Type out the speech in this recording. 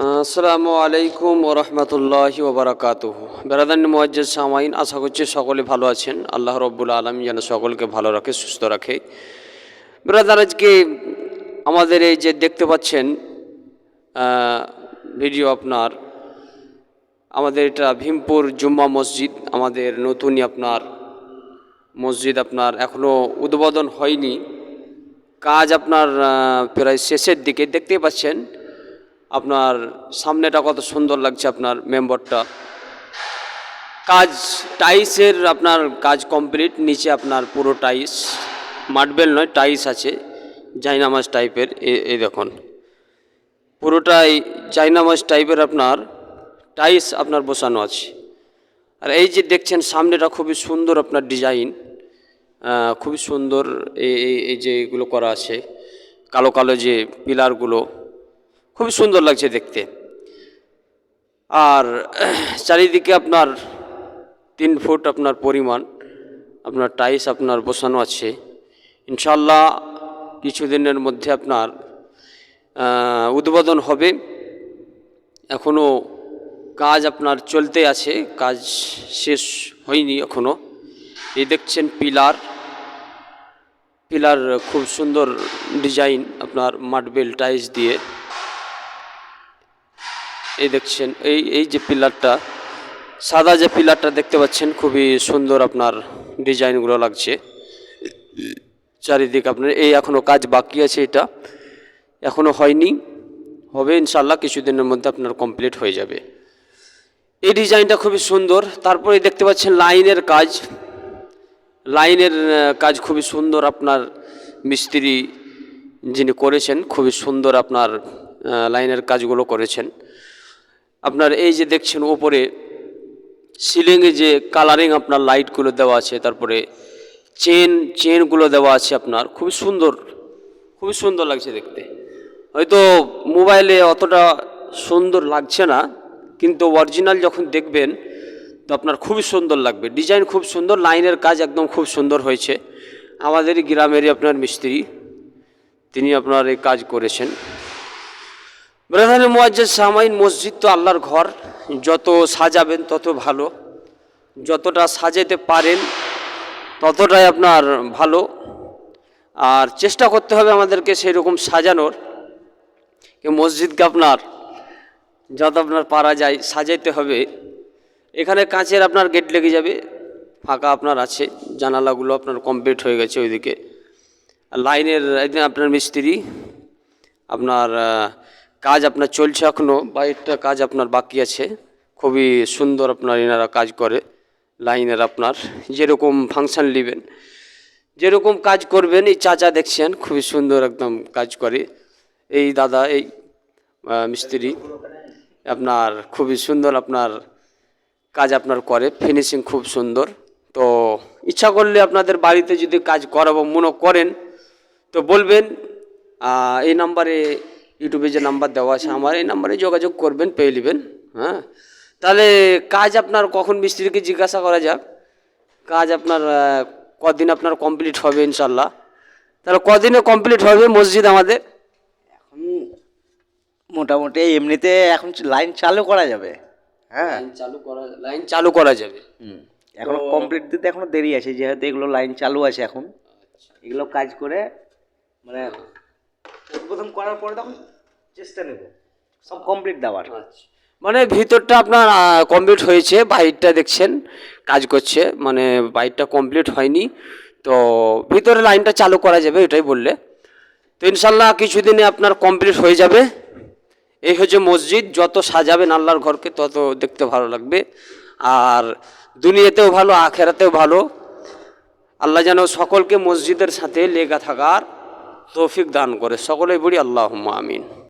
আসসালামু আলাইকুম ওরহমতুল্লাহ ওবরাকাত বেরাদান মোয়াজ্জেদ সামাইন, আশা করছি সকলে ভালো আছেন। আল্লাহ রব্বুল আলম যেন সকলকে ভালো রাখে, সুস্থ রাখে। বেরাদার, আজকে আমাদের এই যে দেখতে পাচ্ছেন ভিডিও আপনার, আমাদের এটা ভীমপুর জুম্মা মসজিদ, আমাদের নতুনই আপনার মসজিদ আপনার এখনও উদ্বোধন হয়নি। কাজ আপনার প্রায় শেষের দিকে। দেখতেই পাচ্ছেন আপনার সামনেটা কত সুন্দর লাগছে আপনার মেম্বরটা। কাজ টাইসের আপনার কাজ কমপ্লিট, নিচে আপনার পুরো টাইস, মার্বেল নয়, টাইস আছে জাইনামাজ টাইপের এই দেখুন। পুরোটাই চাইনামাজ টাইপের আপনার টাইস আপনার বসানো আছে। আর এই যে দেখছেন সামনেটা খুবই সুন্দর আপনার ডিজাইন খুবই সুন্দর এই- এই যে এগুলো করা আছে, কালো কালো যে পিলারগুলো। খুবই সুন্দর লাগছে দেখতে। আর চারিদিকে আপনার তিন ফুট আপনার পরিমাণ, আপনার টাইস আপনার বসানো আছে। ইনশাল্লাহ কিছুদিনের মধ্যে আপনার উদ্বোধন হবে। এখনও কাজ আপনার চলতে আছে, কাজ শেষ হয়নি এখনও এই দেখছেন পিলার। পিলার খুব সুন্দর ডিজাইন আপনার মার্বেল টাইলস দিয়ে। এই দেখছেন, এই এই যে পিলারটা, সাদা যে পিলারটা দেখতে পাচ্ছেন, খুবই সুন্দর আপনার ডিজাইনগুলো লাগছে। চারিদিক আপনার, এই এখনও কাজ বাকি আছে এটা। এখনও হয়নি, হবে ইনশাল্লাহ কিছুদিনের মধ্যে আপনার কমপ্লিট হয়ে যাবে। এই ডিজাইনটা খুবই সুন্দর, তারপরে দেখতে পাচ্ছেন লাইনের কাজ। লাইনের কাজ খুবই সুন্দর আপনার মিস্ত্রি যিনি করেছেন, খুবই সুন্দর আপনার লাইনের কাজগুলো করেছেন। আপনার এই যে দেখছেন ওপরে সিলিংয়ে যে কালারিং আপনার লাইটগুলো দেওয়া আছে, তারপরে চেন চেনগুলো দেওয়া আছে আপনার, খুবই সুন্দর খুবই সুন্দর লাগছে দেখতে। হয়তো মোবাইলে অতটা সুন্দর লাগছে না, কিন্তু অরিজিনাল যখন দেখবেন, তো আপনার খুবই সুন্দর লাগবে। ডিজাইন খুব সুন্দর লাইনের কাজ একদম খুব সুন্দর হয়েছে। আমাদেরই গ্রামেরই আপনার মিস্ত্রি, তিনি আপনার এই কাজ করেছেন। ব্রাদান মুয়াজ্জাজ সামাইন মসজিদ তো আল্লাহর ঘর, যত সাজাবেন তত ভালো। যতটা সাজাতে পারেন ততটাই আপনার ভালো। আর চেষ্টা করতে হবে আমাদেরকে সেই রকম সাজানোর মসজিদকে আপনার, যত আপনার পারা যায় সাজাইতে হবে। এখানে কাঁচের আপনার গেট লেগে যাবে, ফাঁকা আপনার আছে, জানালাগুলো আপনার কমপ্লিট হয়ে গেছে ওইদিকে। লাইনের একদিন আপনার মিস্ত্রি, আপনার কাজ আপনার চলছে এখনও বাইরটা কাজ আপনার বাকি আছে, খুবই সুন্দর আপনার এনারা কাজ করে, লাইনের আপনার, যেরকম ফাংশন নেবেন, যেরকম কাজ করবেন, এই চাচা দেখছেন, খুবই সুন্দর একদম কাজ করে, এই দাদা, এই মিস্ত্রি, আপনার খুবই সুন্দর আপনার কাজ আপনার করে ফিনিশিং খুব সুন্দর, তো ইচ্ছা করলে আপনাদের বাড়িতে যদি কাজ করাবো, মনে করেন, তো বলবেন এই নাম্বারে ইউটিউবে যে নাম্বার দেওয়া আছে আমার এই নাম্বারে যোগাযোগ করবেন পেয়ে নেবেন হ্যাঁ? তাহলে কাজ আপনার কখন মিস্ত্রিকে জিজ্ঞাসা করা যাক? কাজ আপনার কদিন আপনার কমপ্লিট হবে ইনশাল্লাহ তাহলে কদিনে কমপ্লিট হবে মসজিদ আমাদের? এখন মোটামুটি এমনিতে এখন লাইন চালু করা যাবে হ্যাঁ? চালু করা লাইন চালু করা যাবে। হুম এখনও কমপ্লিট দিতে এখনও দেরি আছে যেহেতু এগুলো লাইন চালু আছে এখন। এগুলো কাজ করে মানে উদ্বোধন করার পরে তখন চেষ্টা নেব। সব কমপ্লিট দেওয়ার। আচ্ছা। মানে ভিতরটা আপনার কমপ্লিট হয়েছে বাইরটা দেখছেন কাজ করছে মানে বাইরটা কমপ্লিট হয়নি। তো ভিতরে লাইনটা চালু করা যাবে এটাই বললে। তো ইনশাল্লাহ কিছুদিনে আপনার কমপ্লিট হয়ে যাবে। এই হচ্ছে মসজিদ যত সাজাবেন আল্লাহর ঘরকে তত দেখতে ভালো লাগবে। আর দুনিয়াতেও ভালো আখেরাতেও ভালো। আল্লাহ যেন সকলকে মসজিদের সাথে লেগা থাকার তৌফিক দান করে। সকলেই বলি আল্লাহ আমিন।